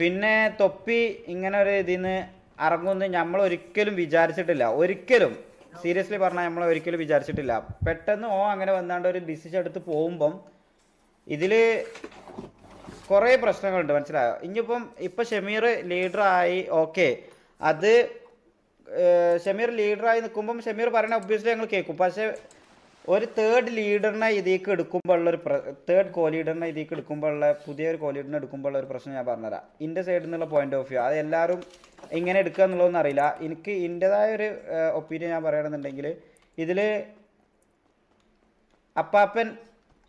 പിന്നെ തൊപ്പി ഇങ്ങനെ ഒരു ഇതിന്ന് ഇറങ്ങുമെന്ന് നമ്മൾ ഒരിക്കലും വിചാരിച്ചിട്ടില്ല. ഒരിക്കലും. സീരിയസ്ലി പറഞ്ഞാൽ നമ്മൾ ഒരിക്കലും വിചാരിച്ചിട്ടില്ല. പെട്ടെന്ന് ഓ അങ്ങനെ വന്നാണ്ട് ഒരു ഡിസിഷൻ എടുത്ത് പോകുമ്പം ഇതിൽ കുറേ പ്രശ്നങ്ങളുണ്ട്. മനസ്സിലായോ? ഇനിയിപ്പം ഇപ്പം ഷമീർ ലീഡറായി ഓക്കെ. അത് ഷമീർ ലീഡറായി നിൽക്കുമ്പം ഷമീർ പറയണ ഒബ്വിയസ്ലി ഞങ്ങൾ കേൾക്കും പക്ഷേ ഒരു തേർഡ് ലീഡറിനെ ഇതിലേക്ക് എടുക്കുമ്പോഴുള്ള ഒരു തേർഡ് കോ ലീഡറിനെ ഇതിലേക്ക് എടുക്കുമ്പോഴുള്ള പുതിയ പുതിയൊരു കോ ലീഡറിനെ എടുക്കുമ്പോഴുള്ള ഒരു പ്രശ്നം ഞാൻ പറഞ്ഞുതരാം. എന്റെ സൈഡിൽ നിന്നുള്ള പോയിന്റ് ഓഫ് വ്യൂ അത് എല്ലാവരും എങ്ങനെ എടുക്കുക എന്നുള്ളതൊന്നും അറിയില്ല. എനിക്ക് എന്റെതായ ഒരു ഒപ്പീനിയൻ ഞാൻ പറയുകയാണെന്നുണ്ടെങ്കിൽ ഇതിൽ അപ്പാപ്പൻ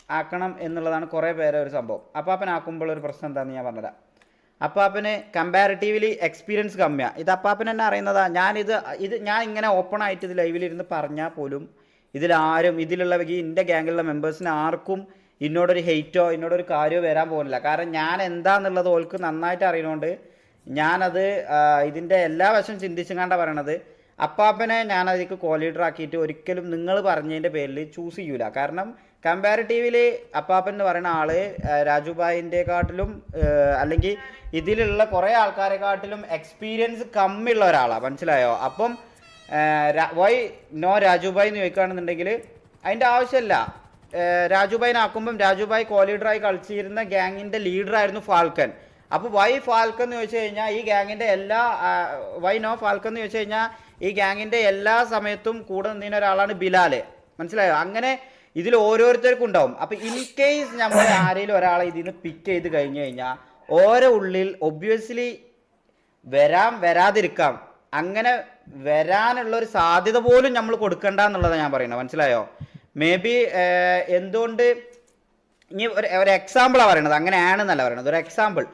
ആക്കണം എന്നുള്ളതാണ് കുറേ പേരെ ഒരു സംഭവം. അപ്പാപ്പൻ ആക്കുമ്പോൾ ഒരു പ്രശ്നം എന്താണെന്ന് ഞാൻ പറഞ്ഞുതരാം. അപ്പാപ്പന് കമ്പാരിറ്റീവ്ലി എക്സ്പീരിയൻസ് കമ്മിയാണ് ഇത് അപ്പാപ്പൻ തന്നെ അറിയുന്നതാ. ഞാനിത് ഇത് ഞാൻ ഇങ്ങനെ ഓപ്പൺ ആയിട്ട് ഇത് ലൈവിലിരുന്ന് പറഞ്ഞാൽ പോലും ഇതിലാരും ഇതിലുള്ള ഈ എന്റെ ഗ്യാങ്ങിലുള്ള മെമ്പേഴ്സിന് ആർക്കും എന്നോടൊരു ഹെയ്റ്റോ എന്നോടൊരു കാര്യമോ വരാൻ പോകുന്നില്ല. കാരണം ഞാൻ എന്താന്നുള്ളത് ഓൾക്ക് നന്നായിട്ട് അറിയണോണ്ട് ഞാനത് ഇതിന്റെ എല്ലാ വശം ചിന്തിച്ചുകൊണ്ടാ പറയണത്. അപ്പാപ്പനെ ഞാൻ അതിലേക്ക് കോലീഡർ ആക്കിയിട്ട് ഒരിക്കലും നിങ്ങൾ പറഞ്ഞതിന്റെ പേരിൽ ചൂസ് ചെയ്യൂല. കാരണം കമ്പാരിറ്റീവിൽ അപ്പാപ്പൻ എന്ന് പറയുന്ന ആൾ രാജുഭായിന്റെ കാട്ടിലും അല്ലെങ്കിൽ ഇതിലുള്ള കുറേ ആൾക്കാരെക്കാട്ടിലും എക്സ്പീരിയൻസ് കമ്മിയുള്ള ഒരാളാണ് മനസ്സിലായോ? അപ്പം വൈ നോ രാജുഭായ് എന്ന് ചോദിക്കുകയാണെന്നുണ്ടെങ്കിൽ അതിന്റെ ആവശ്യമില്ല. രാജുഭായിനാക്കുമ്പം രാജുഭായ് കോ ലീഡറായി കളിച്ചിരുന്ന ഗ്യാങ്ങിന്റെ ലീഡറായിരുന്നു ഫാൽക്കൻ. അപ്പോൾ വൈ ഫാൽക്കൻ എന്ന് ചോദിച്ചു കഴിഞ്ഞാൽ ഈ ഗ്യാങ്ങിന്റെ എല്ലാ വൈ നോ ഫാൽക്കൻ എന്ന് ചോദിച്ചു കഴിഞ്ഞാൽ ഈ ഗ്യാങ്ങിന്റെ എല്ലാ സമയത്തും കൂടെ നിന്നിരുന്ന ഒരാളാണ് ബിലാൽ. മനസ്സിലായോ? അങ്ങനെ ഇതിൽ ഓരോരുത്തർക്കും ഉണ്ടാവും. അപ്പോൾ ഇൻ കേസ് നമ്മൾ ആരെങ്കിലും ഒരാളെ ഇതിൽ നിന്ന് പിക്ക് ചെയ്ത് കഴിഞ്ഞു കഴിഞ്ഞാൽ ഓരോ ഉള്ളിൽ ഒബ്വിയസ്ലി വരാം വരാതിരിക്കാം. അങ്ങനെ വരാനുള്ള ഒരു സാധ്യത പോലും നമ്മൾ കൊടുക്കണ്ട എന്നുള്ളതാണ് ഞാൻ പറയുന്നത്. മനസ്സിലായോ? മേ ബി എന്തുകൊണ്ട് ഇനി ഒരു ഒരു എക്സാമ്പിളാണ് പറയണത്. അങ്ങനെയാണെന്നല്ല പറയണത്. ഒരു എക്സാമ്പിൾ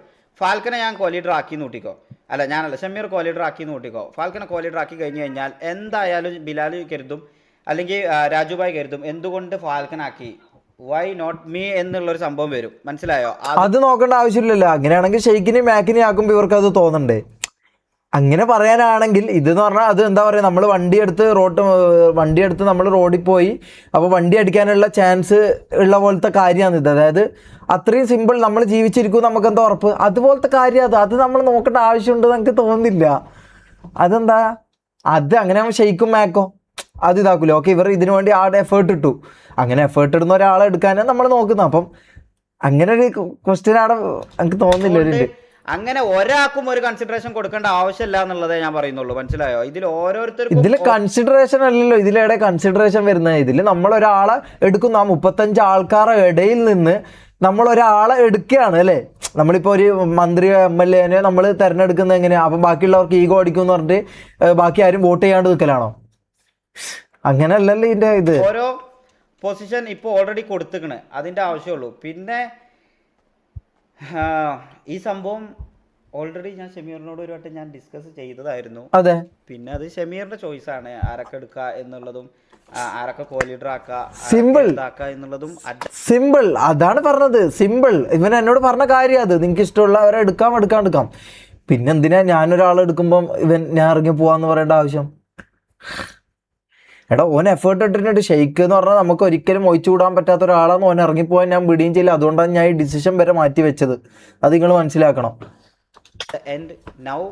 ഫാൽക്കനെ ഞാൻ കോലീഡർ ആക്കി നൂട്ടിക്കോ അല്ല ഞാനല്ല ഷമീർ കോലീഡർ ആക്കി നൂട്ടിക്കോ ഫാൽക്കനെ കോലീഡർ ആക്കി കഴിഞ്ഞ് കഴിഞ്ഞാൽ എന്തായാലും ബിലാൽ കരുതും അല്ലെങ്കിൽ രാജുഭായ് കരുതും എന്തുകൊണ്ട് ഫാൽക്കനാക്കി? വൈ നോട്ട് മീ എന്നുള്ളൊരു സംഭവം വരും. മനസ്സിലായോ? അത് നോക്കേണ്ട ആവശ്യമില്ലല്ലോ. അങ്ങനെയാണെങ്കിൽ ഷെയ്ക്കിനെ മാക്കിനെ ആക്കുമ്പോൾ ഇവർക്ക് അത് തോന്നണ്ടേ? അങ്ങനെ പറയാനാണെങ്കിൽ ഇത് എന്ന് പറഞ്ഞാൽ അത് എന്താ പറയുക നമ്മൾ വണ്ടി എടുത്ത് റോഡ് വണ്ടി എടുത്ത് നമ്മൾ റോഡിൽ പോയി അപ്പോൾ വണ്ടി അടിക്കാനുള്ള ചാൻസ് ഉള്ള പോലത്തെ കാര്യമാണ് ഇത്. അതായത് അത്രയും സിമ്പിൾ നമ്മൾ ജീവിച്ചിരിക്കും നമുക്ക് എന്താ ഉറപ്പ്? അതുപോലത്തെ കാര്യം അത്. അത് നമ്മൾ നോക്കേണ്ട ആവശ്യമുണ്ട് നമുക്ക് തോന്നുന്നില്ല. അതെന്താ? അത് അങ്ങനെ ഷെയ്ക്കും മാക്കോ? അത് ഇതാക്കൂല. ഓക്കെ ഇവർ ഇതിനു വേണ്ടി ആടെ എഫേർട്ട് ഇട്ടു. അങ്ങനെ എഫേർട്ട് ഇടുന്ന ഒരാളെ എടുക്കാനാണ് നമ്മൾ നോക്കുന്നത്. അപ്പം അങ്ങനെ ഒരു ക്വസ്റ്റ്യൻ അവിടെ എനിക്ക് തോന്നുന്നില്ല ഒരു അങ്ങനെ ഒരാൾക്കും ഒരു കൺസിഡറേഷൻ കൊടുക്കേണ്ട ആവശ്യമില്ല എന്നുള്ളതേ ഞാൻ പറയുന്നുള്ളൂ. മനസ്സിലായോ? ഇതിൽ ഓരോരുത്തർക്കും ഇതിൽ കൺസിഡറേഷൻ അല്ലല്ലോ. ഇതിലെവിടെ കൺസിഡറേഷൻ വരുന്നത്? ഇതിൽ നമ്മൾ ഒരാളെ എടുക്കുന്ന ആ മുപ്പത്തഞ്ച് ആൾക്കാരുടെ ഇടയിൽ നിന്ന് നമ്മൾ ഒരാളെ എടുക്കുകയാണ് അല്ലേ? നമ്മളിപ്പോൾ ഒരു മന്ത്രി എം എൽ എനെ നമ്മൾ തിരഞ്ഞെടുക്കുന്നത് എങ്ങനെയാണ് അപ്പം ബാക്കിയുള്ളവർക്ക് ഈഗോ അടിക്കും എന്ന് പറഞ്ഞിട്ട് ബാക്കി ആരും വോട്ട് ചെയ്യാണ്ട് നിൽക്കലാണോ? അങ്ങനെയല്ലല്ലോ ഇതിന്റെ ഇത്. ഓരോ പൊസിഷൻ ഇപ്പോൾ ഓൾറെഡി കൊടുത്തിക്കണ്. അതിന്റെ ആവശ്യമുള്ളൂ. പിന്നെ ഈ സംഭവം ഓൾറെഡി ഞാൻ ഷമീറിനോട് ഒരു വട്ടം ഞാൻ ഡിസ്കസ് ചെയ്തതായിരുന്നു. അതെ. പിന്നെ അത് ഷമീറിന്റെ ചോയ്സ് ആണ്. ആരൊക്കെ എടുക്കുക എന്നുള്ളതും ആരൊക്കെ കോലീഡർ Simple. എന്നുള്ളതും സിമ്പിൾ അതാണ് പറഞ്ഞത്. സിമ്പിൾ ഇവൻ എന്നോട് പറഞ്ഞ കാര്യം അത്. നിങ്ങൾക്ക് ഇഷ്ടമുള്ള അവരെ എടുക്കാം എടുക്കാം എടുക്കാം. പിന്നെ എന്തിനാ ഞാനൊരാളെ എടുക്കുമ്പം ഇവൻ ഞാൻ ഇറങ്ങി പോവാന്ന് പറയേണ്ട ആവശ്യം? എടാ ഓൻ എഫേർട്ട് ഇട്ടിട്ട് ഷെയ്ക്ക് എന്ന് പറഞ്ഞാൽ നമുക്ക് ഒരിക്കലും ഒഴിച്ചു വിടാൻ പറ്റാത്ത ഒരാളാന്ന് ഓൻ ഇറങ്ങിപ്പോയാൻ ഞാൻ വിടുകയും ചെയ്യില്ല. അതുകൊണ്ടാണ് ഞാൻ ഈ ഡിസിഷൻ വരെ മാറ്റി വെച്ചത്. അത് നിങ്ങൾ മനസ്സിലാക്കണം. ആൻഡ് നൗ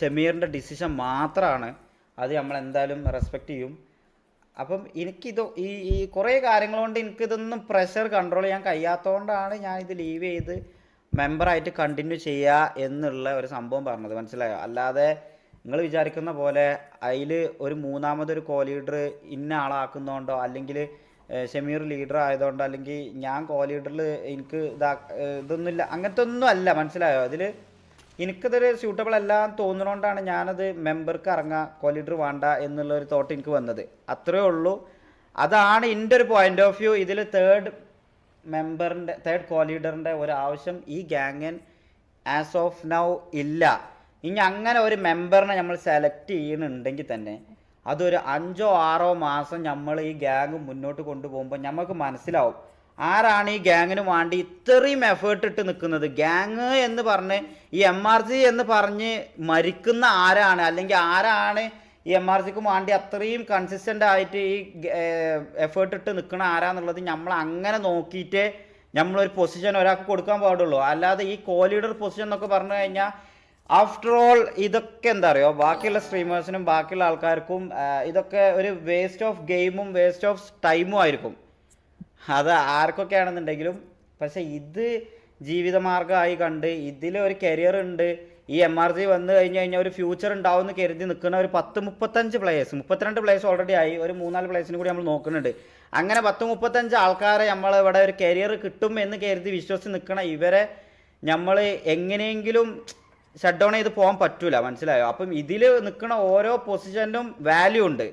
ഷമീറിന്റെ ഡിസിഷൻ മാത്രമാണ് അത് നമ്മൾ എന്തായാലും റെസ്പെക്റ്റ് ചെയ്യും. അപ്പം എനിക്കിത് ഈ ഈ കുറേ കാര്യങ്ങൾ കൊണ്ട് എനിക്കിതൊന്നും പ്രഷർ കൺട്രോൾ ചെയ്യാൻ കഴിയാത്തതുകൊണ്ടാണ് ഞാൻ ഇത് ലീവ് ചെയ്ത് മെമ്പറായിട്ട് കണ്ടിന്യൂ ചെയ്യുക എന്നുള്ള ഒരു സംഭവം പറഞ്ഞത്. മനസ്സിലായോ? അല്ലാതെ നിങ്ങൾ വിചാരിക്കുന്ന പോലെ അതിൽ ഒരു മൂന്നാമതൊരു കോ ലീഡർ ഇന്ന ആളാക്കുന്നതുകൊണ്ടോ അല്ലെങ്കിൽ ഷമീർ ലീഡർ ആയതുകൊണ്ടോ അല്ലെങ്കിൽ ഞാൻ കോ ലീഡറിൽ എനിക്ക് ഇതാ ഇതൊന്നുമില്ല അങ്ങനത്തെ ഒന്നും അല്ല മനസ്സിലായോ? അതിൽ എനിക്കതൊരു സ്യൂട്ടബിൾ അല്ല എന്ന് തോന്നുന്നതുകൊണ്ടാണ് ഞാനത് മെമ്പർക്ക് ഇറങ്ങാം കോ ലീഡർ വേണ്ട എന്നുള്ള ഒരു തോട്ട് എനിക്ക് വന്നത്. അത്രയേ ഉള്ളൂ. അതാണ് എന്റെ ഒരു പോയിന്റ് ഓഫ് വ്യൂ ഇതിൽ തേർഡ് മെമ്പറിന്റെ തേർഡ് കോ ലീഡറിന്റെ ഒരു ആവശ്യം ഈ ഗ്യാങ്ങൻ ആസ് ഓഫ് നൗ ഇല്ല. ഇനി അങ്ങനെ ഒരു മെമ്പറിനെ നമ്മൾ സെലക്ട് ചെയ്യുന്നുണ്ടെങ്കിൽ തന്നെ അതൊരു അഞ്ചോ ആറോ മാസം നമ്മൾ ഈ ഗ്യാങ് മുന്നോട്ട് കൊണ്ടുപോകുമ്പോൾ നമുക്ക് മനസ്സിലാവും ആരാണ് ഈ ഗ്യാങ്ങിന് വേണ്ടി ഇത്രയും എഫേർട്ട് ഇട്ട് നിൽക്കുന്നത്? ഗ്യാങ് എന്ന് പറഞ്ഞ് ഈ എം ആർ സി എന്ന് പറഞ്ഞ് മരിക്കുന്ന ആരാണ്? അല്ലെങ്കിൽ ആരാണ് ഈ എം ആർ സിക്ക് വേണ്ടി അത്രയും കൺസിസ്റ്റന്റ് ആയിട്ട് ഈ എഫേർട്ട് ഇട്ട് നിൽക്കണ ആരാന്നുള്ളത് നമ്മൾ അങ്ങനെ നോക്കിയിട്ട് നമ്മളൊരു പൊസിഷൻ ഒരാൾക്ക് കൊടുക്കാൻ പാടുള്ളൂ. അല്ലാതെ ഈ കോ ലീഡർ പൊസിഷൻ എന്നൊക്കെ പറഞ്ഞു കഴിഞ്ഞാൽ ആഫ്റ്റർ ഓൾ ഇതൊക്കെ എന്താ പറയുക ബാക്കിയുള്ള സ്ട്രീമേഴ്സിനും ബാക്കിയുള്ള ആൾക്കാർക്കും ഇതൊക്കെ ഒരു വേസ്റ്റ് ഓഫ് ഗെയിമും വേസ്റ്റ് ഓഫ് ടൈമും ആയിരിക്കും. അത് ആർക്കൊക്കെ ആണെന്നുണ്ടെങ്കിലും പക്ഷെ ഇത് ജീവിതമാർഗമായി കണ്ട് ഇതിൽ ഒരു കരിയർ ഉണ്ട്. ഈ എം ആർ ജി വന്നു കഴിഞ്ഞ് കഴിഞ്ഞാൽ ഒരു ഫ്യൂച്ചർ ഉണ്ടാവും എന്ന് കരുതി നിൽക്കുന്ന ഒരു പത്ത് മുപ്പത്തഞ്ച് പ്ലേയേഴ്സ് മുപ്പത്തിരണ്ട് പ്ലേയേഴ്സ് ഓൾറെഡി ആയി. ഒരു മൂന്നാൽ പ്ലേസിനും കൂടി നമ്മൾ നോക്കുന്നുണ്ട്. അങ്ങനെ പത്ത് മുപ്പത്തഞ്ച് ആൾക്കാരെ നമ്മൾ ഇവിടെ ഒരു കരിയർ കിട്ടും എന്ന് കരുതി വിശ്വസിച്ച് നിൽക്കണ ഇവരെ നമ്മൾ എങ്ങനെയെങ്കിലും ഷട്ട് ഡൗൺ ചെയ്ത് പോകാൻ പറ്റൂല മനസ്സിലായോ? അപ്പം ഇതിൽ നിൽക്കുന്ന ഓരോ പൊസിഷനും വാല്യൂ ഉണ്ട്.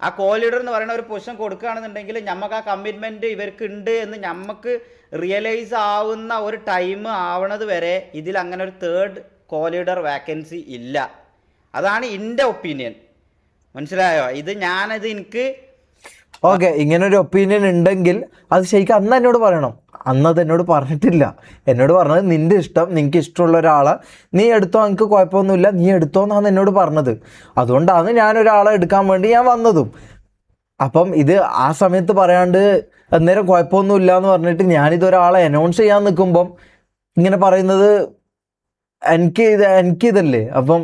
ആ കോ ലീഡർ എന്ന് പറയുന്ന ഒരു പൊസിഷൻ കൊടുക്കുകയാണെന്നുണ്ടെങ്കിൽ നമുക്ക് ആ കമ്മിറ്റ്മെന്റ് ഇവർക്ക് ഉണ്ട് എന്ന് നമുക്ക് റിയലൈസ് ആവുന്ന ഒരു ടൈം ആവണത് വരെ ഇതിൽ അങ്ങനെ ഒരു തേർഡ് കോ ലീഡർ വാക്കൻസി ഇല്ല. അതാണ് എന്റെ ഒപ്പീനിയൻ മനസ്സിലായോ? ഇത് ഞാനത് എനിക്ക് ഓക്കെ ഇങ്ങനെ ഒരു ഒപ്പീനിയൻ ഉണ്ടെങ്കിൽ അത് ശരിക്കും അന്ന് എന്നോട് പറയണം. അന്ന് അത് എന്നോട് പറഞ്ഞിട്ടില്ല. എന്നോട് പറഞ്ഞത് നിന്റെ ഇഷ്ടം നിനക്ക് ഇഷ്ടമുള്ള ഒരാളെ നീ എടുത്തോ എനിക്ക് കുഴപ്പമൊന്നുമില്ല നീ എടുത്തോ എന്നാണ് എന്നോട് പറഞ്ഞത്. അതുകൊണ്ടാണ് ഞാൻ ഒരാളെ എടുക്കാൻ വേണ്ടി ഞാൻ വന്നതും. അപ്പം ഇത് ആ സമയത്ത് പറയാണ്ട് അന്നേരം കുഴപ്പമൊന്നുമില്ല എന്ന് പറഞ്ഞിട്ട് ഞാനിത് ഒരാളെ അനൗൺസ് ചെയ്യാൻ നിൽക്കുമ്പം ഇങ്ങനെ പറയുന്നത് എനിക്ക് ഇത് എനിക്കിതല്ലേ അപ്പം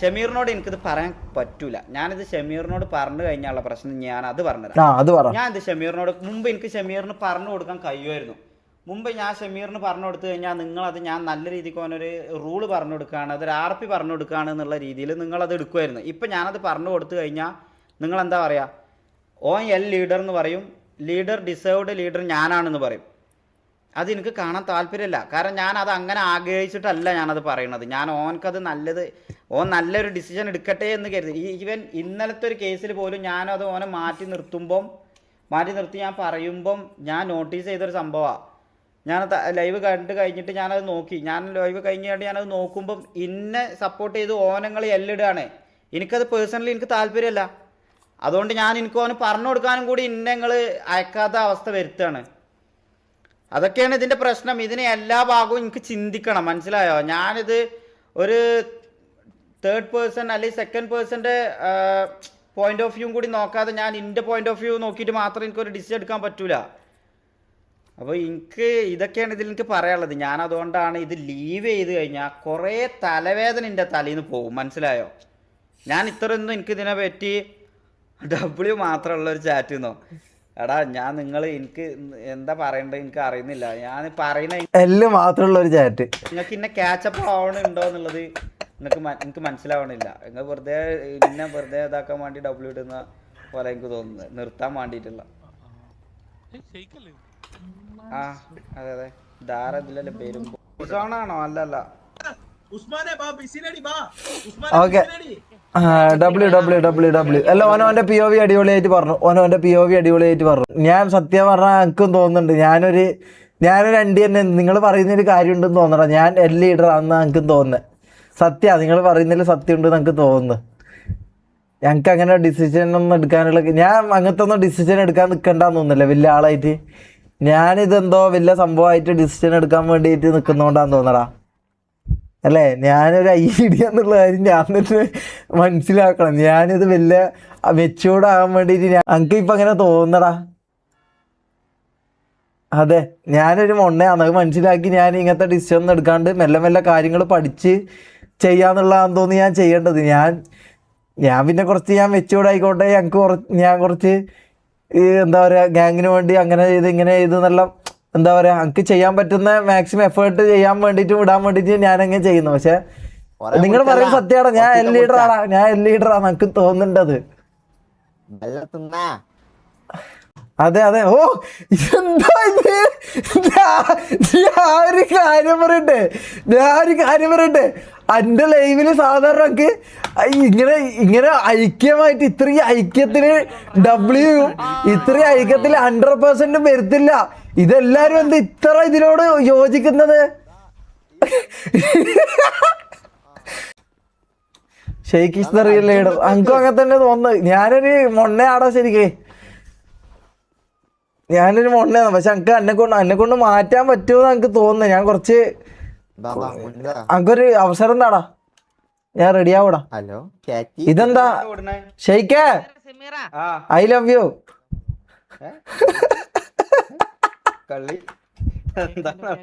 ഷമീറിനോട് എനിക്കിത് പറയാൻ പറ്റൂല. ഞാനിത് ഷമീറിനോട് പറഞ്ഞു കഴിഞ്ഞാലുള്ള പ്രശ്നം ഞാൻ അത് പറഞ്ഞുതരാം. ഞാൻ ഇത് ഷമീറിനോട് മുമ്പ് എനിക്ക് ഷമീറിന് പറഞ്ഞു കൊടുക്കാൻ കഴിയുമായിരുന്നു. മുമ്പ് ഞാൻ ഷമീറിന് പറഞ്ഞു കൊടുത്തു കഴിഞ്ഞാൽ നിങ്ങളത് ഞാൻ നല്ല രീതിക്ക് അവനൊരു റൂൾ പറഞ്ഞു കൊടുക്കുകയാണ് അതൊരു ആർ പി പറഞ്ഞു കൊടുക്കുകയാണ് എന്നുള്ള രീതിയിൽ നിങ്ങളത് എടുക്കുമായിരുന്നു. ഇപ്പം ഞാനത് പറഞ്ഞു കൊടുത്തു കഴിഞ്ഞാൽ നിങ്ങൾ എന്താ പറയുക ഓൻ എൽ ലീഡർ എന്ന് പറയും. ലീഡർ ഡിസേർവ്ഡ് ലീഡർ ഞാനാണെന്ന് പറയും. അത് എനിക്ക് കാണാൻ താല്പര്യമില്ല. കാരണം ഞാൻ അത് അങ്ങനെ ആഗ്രഹിച്ചിട്ടല്ല ഞാനത് പറയുന്നത് ഞാൻ ഓൻക്കത് നല്ലത് ഓൻ നല്ലൊരു ഡിസിഷൻ എടുക്കട്ടെ എന്ന് കരുതി. ഈവൻ ഇന്നലത്തെ ഒരു കേസിൽ പോലും ഞാനത് ഓനെ മാറ്റി നിർത്തുമ്പം മാറ്റി നിർത്തി ഞാൻ പറയുമ്പം ഞാൻ നോട്ടീസ് ചെയ്തൊരു സംഭവമാണ് ഞാൻ ലൈവ് കണ്ട് കഴിഞ്ഞിട്ട് ഞാനത് നോക്കി. ഞാൻ ലൈവ് കഴിഞ്ഞ് കഴിഞ്ഞ് ഞാനത് നോക്കുമ്പം ഇന്നെ സപ്പോർട്ട് ചെയ്ത് ഓനങ്ങൾ എല്ലിടുകയാണ്. എനിക്കത് പേഴ്സണലി എനിക്ക് താല്പര്യമല്ല. അതുകൊണ്ട് ഞാൻ എനിക്ക് ഓന് പറഞ്ഞു കൊടുക്കാനും കൂടി ഇന്നെ നിങ്ങൾ അയക്കാത്ത അവസ്ഥ വരുത്തുകയാണ്. അതൊക്കെയാണ് ഇതിന്റെ പ്രശ്നം. ഇതിനെ എല്ലാ ഭാഗവും എനിക്ക് ചിന്തിക്കണം. മനസ്സിലായോ? ഞാനിത് ഒരു തേർഡ് പേഴ്സൺ അല്ലെങ്കിൽ സെക്കൻഡ് പേഴ്സന്റെ പോയിന്റ് ഓഫ് വ്യൂ കൂടി നോക്കാതെ ഞാൻ എന്റെ പോയിന്റ് ഓഫ് വ്യൂ നോക്കിയിട്ട് മാത്രം എനിക്കൊരു ഡിസിഷൻ എടുക്കാൻ പറ്റൂല. അപ്പോൾ എനിക്ക് ഇതൊക്കെയാണ് ഇതിൽ എനിക്ക് പറയാനുള്ളത്. ഞാൻ അതുകൊണ്ടാണ് ഇത് ലീവ് ചെയ്ത് കഴിഞ്ഞാൽ കുറേ തലവേദന എന്റെ തലയിൽ നിന്ന് പോകും. മനസ്സിലായോ? ഞാൻ ഇത്രയൊന്നും എനിക്ക് ഇതിനെ പറ്റി ഡബ്ല്യു മാത്രമുള്ള ഒരു ചാറ്റ് എന്നോ എടാ ഞാൻ നിങ്ങൾ എനിക്ക് എന്താ പറയണ്ടത് എനിക്ക് അറിയുന്നില്ല. ഞാൻ പറയുന്ന എല്ലാം മാത്രമുള്ള ഒരു ചാറ്റ് നിങ്ങൾക്ക് ഇന്നെ ക്യാച്ചപ്പ് ആവണുണ്ടോ എന്നുള്ളത് നിങ്ങൾക്ക് എനിക്ക് മനസ്സിലാവണില്ല. നിങ്ങൾ വെറുതെ ഇന്നെ വെറുതെ ഇതാക്കാൻ വേണ്ടി ഡബ്ല്യു ഇടുന്ന പോലെ എനിക്ക് തോന്നുന്നത് നിർത്താൻ വേണ്ടിയിട്ടുള്ള. ആ അതെ അതെ. ധാര ഇതിലല്ലേ പേരും? ആണോ? അല്ലല്ല. Okay. W W W W അല്ല ഓനോന്റെ പി ഒ വി അടിപൊളിയായിട്ട് പറഞ്ഞു. ഓനോന്റെ പി ഒ വി അടിപൊളിയായിട്ട് പറഞ്ഞു. ഞാൻ സത്യം പറഞ്ഞാൽ എനിക്കും തോന്നുന്നുണ്ട്. ഞാനൊരു ഞാനൊരു അണ്ടി തന്നെ നിങ്ങൾ പറയുന്നൊരു കാര്യമുണ്ടെന്ന് തോന്നണം. ഞാൻ എൽ ലീഡർ ആണെന്ന് എനിക്കും തോന്നുന്നത് സത്യ നിങ്ങൾ പറയുന്നതിൽ സത്യം ഉണ്ടെന്ന് എനിക്ക് തോന്നുന്നു. ഞങ്ങൾക്ക് അങ്ങനെ ഡിസിഷൻ ഒന്നും എടുക്കാനുള്ള ഞാൻ അങ്ങനത്തെ ഒന്നും ഡിസിഷൻ എടുക്കാൻ നിൽക്കണ്ടെന്ന് തോന്നുന്നില്ല. വലിയ ആളായിട്ട്. ഞാനിതെന്തോ വലിയ സംഭവമായിട്ട് ഡിസിഷൻ എടുക്കാൻ വേണ്ടിയിട്ട് നിൽക്കുന്നോണ്ടാന്ന് തോന്നടാ അല്ലേ? ഞാനൊരു ഐഡിയ എന്നുള്ള കാര്യം ഞാൻ തന്നെ മനസ്സിലാക്കണം. ഞാനിത് വലിയ മെച്ചൂർഡ് ആകാൻ വേണ്ടിയിട്ട് ഞാൻ എനിക്ക് ഇപ്പം അങ്ങനെ തോന്നടാ അതെ ഞാനൊരു മൊണ്ണയാണ്. അത് മനസ്സിലാക്കി ഞാൻ ഇങ്ങനത്തെ ഡിസിഷൻ എടുക്കാണ്ട് മെല്ലെ മെല്ലെ കാര്യങ്ങൾ പഠിച്ച് ചെയ്യാന്നുള്ളതാന്ന് തോന്നി ഞാൻ ചെയ്യേണ്ടത്. ഞാൻ ഞാൻ പിന്നെ കുറച്ച് ഞാൻ മെച്ചൂർഡ് ആയിക്കോട്ടെ. ഞങ്ങൾക്ക് കുറച്ച് ഞാൻ കുറച്ച് എന്താ പറയുക ഗ്യാങ്ങിന് വേണ്ടി അങ്ങനെ ചെയ്ത് ഇങ്ങനെ ചെയ്ത് എന്നുള്ള എന്താ പറയുക എനിക്ക് ചെയ്യാൻ പറ്റുന്ന മാക്സിമം എഫേർട്ട് ചെയ്യാൻ വേണ്ടിട്ട് വിടാൻ വേണ്ടിയിട്ട് ഞാൻ അങ്ങനെ ചെയ്യുന്നു. പക്ഷെ നിങ്ങൾ പറയുന്നത് സത്യമാണ്. ഞാൻ എൽ ലീഡറാണ് ഞാൻ എൽ ലീഡറാണ് എനിക്ക് തോന്നുന്നുണ്ടത്. അതെ അതെ. ഓ എന്താ ഇത്? ഞാൻ ഒരു കാര്യം പറയട്ടെ. ഞാൻ ഒരു കാര്യം പറയട്ടെ. എന്റെ ലൈവിൽ സാധാരണ ഒക്കെ ഇങ്ങനെ ഇങ്ങനെ ഐക്യമായിട്ട് ഇത്രയും ഐക്യത്തിന് ഡബ്ല്യു ഇത്രയും ഐക്യത്തിൽ ഹൺഡ്രഡ് പെർസെന്റും വരുത്തില്ല. ഇതെല്ലാരും എന്താ ഇത്ര ഇതിനോട് യോജിക്കുന്നത്? ഷെയ്ഖ് ഇസ് റിയൽ ലീഡർ എനിക്കും അങ്ങനെ തന്നെ തോന്നുന്നത് ഞാനൊരു മൊണ്ണയാടാ ശരിക്കേ. ഞാനൊരു മൊണ്ണയാണ് പക്ഷെ എനിക്ക് എന്നെ കൊണ്ട് എന്നെ കൊണ്ട് മാറ്റാൻ പറ്റുമെന്ന് എനിക്ക് തോന്നുന്നു. ഞാൻ കുറച്ച് എനിക്കൊരു അവസരം എന്താടാ ഞാൻ റെഡി ആവൂടാ. ഹലോ ചാറ്റി ഇതെന്താ? ഷെയ്ക്കേ. ആ ഐ ലവ് യു കളി എന്താണ്